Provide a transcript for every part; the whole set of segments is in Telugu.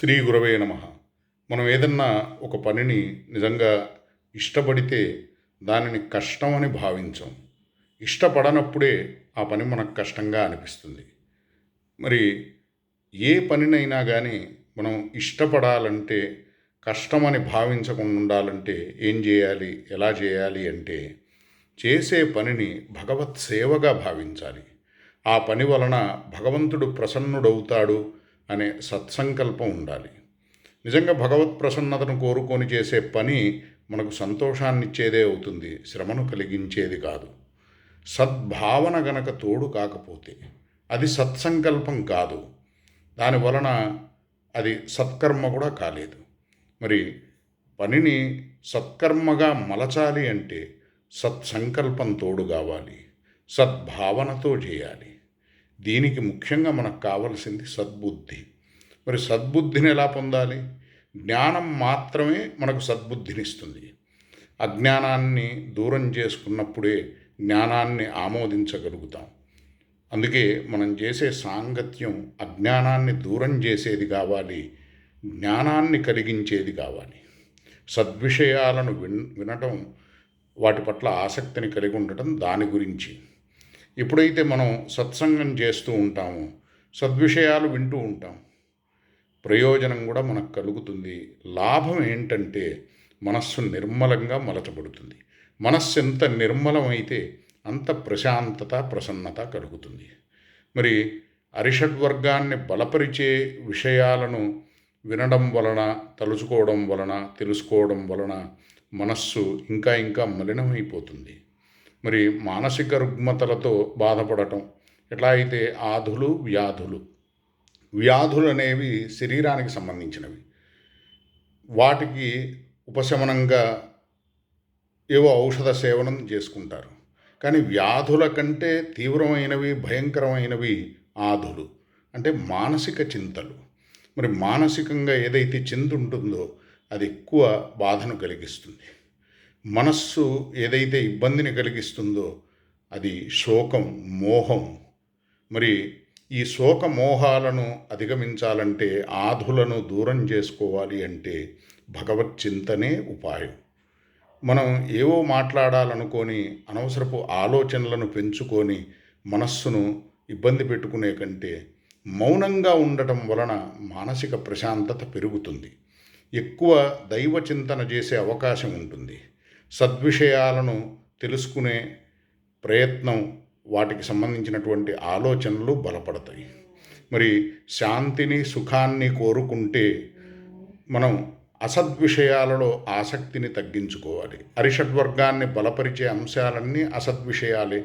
శ్రీ గురవే నమ. మనం ఏదన్నా ఒక పనిని నిజంగా ఇష్టపడితే దానిని కష్టం అని భావించం. ఇష్టపడనప్పుడే ఆ పని మనకు కష్టంగా అనిపిస్తుంది. మరి ఏ పనినైనా కానీ మనం ఇష్టపడాలంటే కష్టమని భావించకుండా ఉండాలంటే ఏం చేయాలి ఎలా చేయాలి అంటే చేసే పనిని భగవత్ సేవగా భావించాలి. ఆ పని వలన భగవంతుడు ప్రసన్నుడవుతాడు అనే సత్సంకల్పం ఉండాలి. నిజంగా భగవత్ ప్రసన్నతను కోరుకొని చేసే పని మనకు సంతోషాన్నిచ్చేదే అవుతుంది శ్రమను కలిగించేది కాదు. సద్భావన గనక తోడు కాకపోతే అది సత్సంకల్పం కాదు. దాని వలన అది సత్కర్మ కూడా కాలేదు. మరి పనిని సత్కర్మగా మలచాలి అంటే సత్సంకల్పం తోడు కావాలి సద్భావనతో చేయాలి. దీనికి ముఖ్యంగా మనకు కావలసింది సద్బుద్ధి. మరి సద్బుద్ధిని ఎలా పొందాలి? జ్ఞానం మాత్రమే మనకు సద్బుద్ధినిస్తుంది. అజ్ఞానాన్ని దూరం చేసుకున్నప్పుడే జ్ఞానాన్ని ఆమోదించగలుగుతాం. అందుకే మనం చేసే సాంగత్యం అజ్ఞానాన్ని దూరం చేసేది కావాలి జ్ఞానాన్ని కలిగించేది కావాలి. సద్విషయాలను విన్ వినటం వాటి పట్ల ఆసక్తిని కలిగి ఉండటం దాని గురించి. ఎప్పుడైతే మనం సత్సంగం చేస్తూ ఉంటామో సద్విషయాలు వింటూ ఉంటాం ప్రయోజనం కూడా మనకు కలుగుతుంది. లాభం ఏంటంటే మనస్సు నిర్మలంగా మలచబడుతుంది. మనస్సు ఎంత నిర్మలమైతే అంత ప్రశాంతత ప్రసన్నత కలుగుతుంది. మరి అరిషడ్వర్గాన్ని బలపరిచే విషయాలను వినడం వలన తలుచుకోవడం వలన తెలుసుకోవడం వలన మనస్సు ఇంకా ఇంకా మలినమైపోతుంది. మరి మానసిక రుగ్మతలతో బాధపడటం. ఎట్లా అయితే ఆధులు వ్యాధులు. వ్యాధులు అనేవి శరీరానికి సంబంధించినవి. వాటికి ఉపశమనంగా ఏవో ఔషధ సేవనం చేసుకుంటారు. కానీ వ్యాధుల కంటే తీవ్రమైనవి భయంకరమైనవి ఆధులు. అంటే మానసిక చింతలు. మరి మానసికంగా ఏదైతే చింత ఉంటుందో అది ఎక్కువ బాధను కలిగిస్తుంది. మనస్సు ఏదైతే ఇబ్బందిని కలిగిస్తుందో అది శోకం మోహం. మరి ఈ శోక మోహాలను అధిగమించాలంటే ఆధులను దూరం చేసుకోవాలి అంటే భగవత్ చింతనే ఉపాయం. మనం ఏవో మాట్లాడాలనుకొని అనవసరపు ఆలోచనలను పెంచుకొని మనస్సును ఇబ్బంది పెట్టుకునే కంటే మౌనంగా ఉండటం వలన మానసిక ప్రశాంతత పెరుగుతుంది. ఎక్కువ దైవ చింతన చేసే అవకాశం ఉంటుంది. సద్విషయాలను తెలుసుకునే ప్రయత్నం వాటికి సంబంధించినటువంటి ఆలోచనలు బలపడతాయి. మరి శాంతిని సుఖాన్ని కోరుకుంటే మనం అసద్విషయాలలో ఆసక్తిని తగ్గించుకోవాలి. అరిషడ్వర్గాన్ని బలపరిచే అంశాలన్నీ అసద్విషయాలే.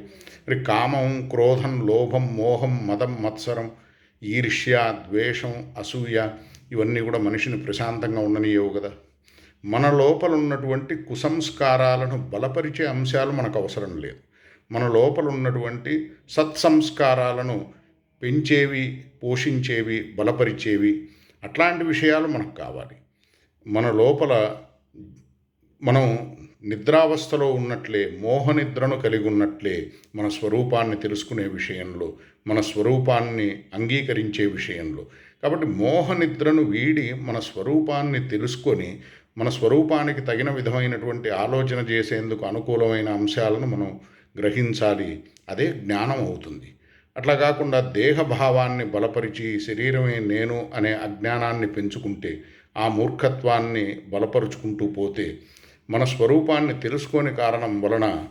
మరి కామం క్రోధం లోభం మోహం మదం మత్సరం ఈర్ష్య ద్వేషం అసూయ ఇవన్నీ కూడా మనిషిని ప్రశాంతంగా ఉండనియవు కదా. మన లోపల ఉన్నటువంటి కుసంస్కారాలను బలపరిచే అంశాలు మనకు అవసరం లేదు. మన లోపల ఉన్నటువంటి సత్సంస్కారాలను పెంచేవి పోషించేవి బలపరిచేవి అట్లాంటి విషయాలు మనకు కావాలి. మన లోపల మనం నిద్రావస్థలో ఉన్నట్లే మోహనిద్రను కలిగి ఉన్నట్లే మన స్వరూపాన్ని తెలుసుకునే విషయంలో మన స్వరూపాన్ని అంగీకరించే విషయంలో. కాబట్టి మోహనిద్రను వీడి మన స్వరూపాన్ని తెలుసుకొని మన స్వరూపానికి తగిన విధమైనటువంటి ఆలోచన చేసేందుకు అనుకూలమైన అంశాలను మనం గ్రహించాలి. అదే జ్ఞానం అవుతుంది. అట్లా కాకుండా దేహభావాన్ని బలపరిచి శరీరమే నేను అనే అజ్ఞానాన్ని పెంచుకుంటే ఆ మూర్ఖత్వాన్ని బలపరుచుకుంటూ పోతే మన స్వరూపాన్ని తెలుసుకోని కారణం వలన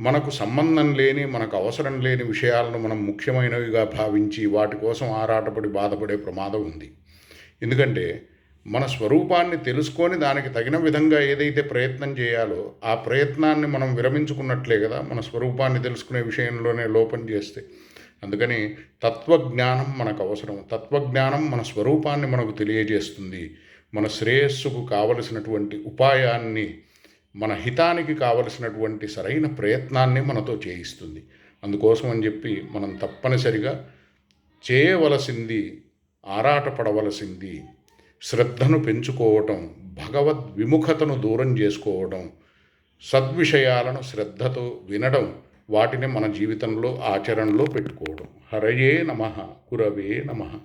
మనకు సంబంధం లేని మనకు అవసరం లేని విషయాలను మనం ముఖ్యమైనవిగా భావించి వాటి కోసం ఆరాటపడి బాధపడే ప్రమాదం ఉంది. ఎందుకంటే మన స్వరూపాన్ని తెలుసుకొని దానికి తగిన విధంగా ఏదైతే ప్రయత్నం చేయాలో ఆ ప్రయత్నాన్ని మనం విరమించుకున్నట్లే కదా మన స్వరూపాన్ని తెలుసుకునే విషయంలోనే లోపం చేస్తే. అందుకని తత్వజ్ఞానం మనకు అవసరం. తత్వజ్ఞానం మన స్వరూపాన్ని మనకు తెలియజేస్తుంది. మన శ్రేయస్సుకు కావలసినటువంటి ఉపాయాన్ని మన హితానికి కావలసినటువంటి సరైన ప్రయత్నాన్ని మనతో చేయిస్తుంది. అందుకోసం అని చెప్పి మనం తప్పనిసరిగా చేయవలసింది ఆరాటపడవలసింది శ్రద్ధను పెంచుకోవటం భగవద్ విముఖతను దూరం చేసుకోవడం సద్విషయాలను శ్రద్ధతో వినడం వాటిని మన జీవితంలో ఆచరణలో పెట్టుకోవడం. హరయే నమ కురవే నమ.